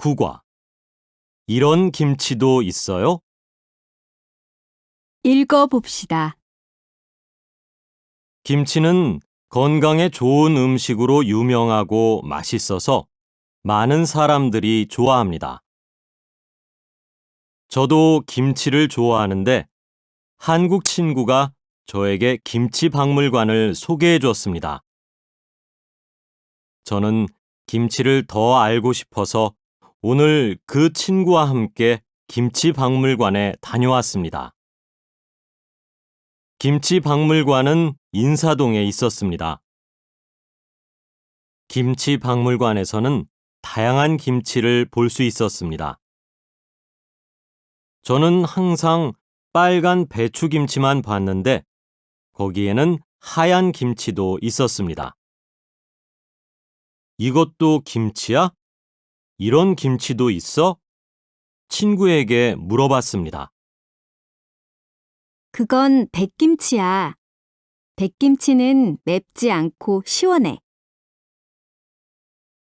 국화. 이런 김치도 있어요? 읽어봅시다. 김치는 건강에 좋은 음식으로 유명하고 맛있어서 많은 사람들이 좋아합니다. 저도 김치를 좋아하는데 한국 친구가 저에게 김치 박물관을 소개해 줬습니다. 저는 김치를 더 알고 싶어서 오늘 그 친구와 함께 김치 박물관에 다녀왔습니다. 김치 박물관은 인사동에 있었습니다. 김치 박물관에서는 다양한 김치를 볼 수 있었습니다. 저는 항상 빨간 배추김치만 봤는데 거기에는 하얀 김치도 있었습니다. 이것도 김치야? 이런 김치도 있어? 친구에게 물어봤습니다. 그건 백김치야. 백김치는 맵지 않고 시원해.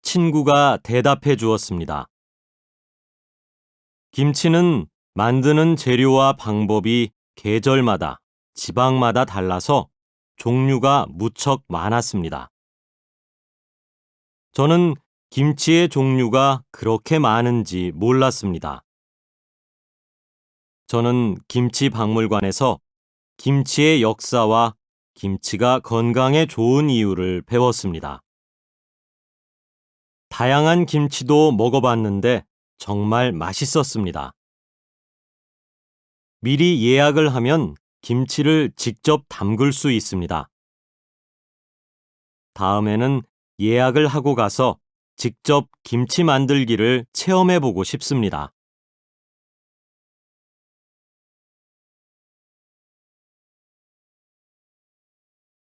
친구가 대답해 주었습니다. 김치는 만드는 재료와 방법이 계절마다, 지방마다 달라서 종류가 무척 많았습니다. 저는 김치의 종류가 그렇게 많은지 몰랐습니다. 저는 김치 박물관에서 김치의 역사와 김치가 건강에 좋은 이유를 배웠습니다. 다양한 김치도 먹어봤는데 정말 맛있었습니다. 미리 예약을 하면 김치를 직접 담글 수 있습니다. 다음에는 예약을 하고 가서 직접 김치 만들기를 체험해 보고 싶습니다.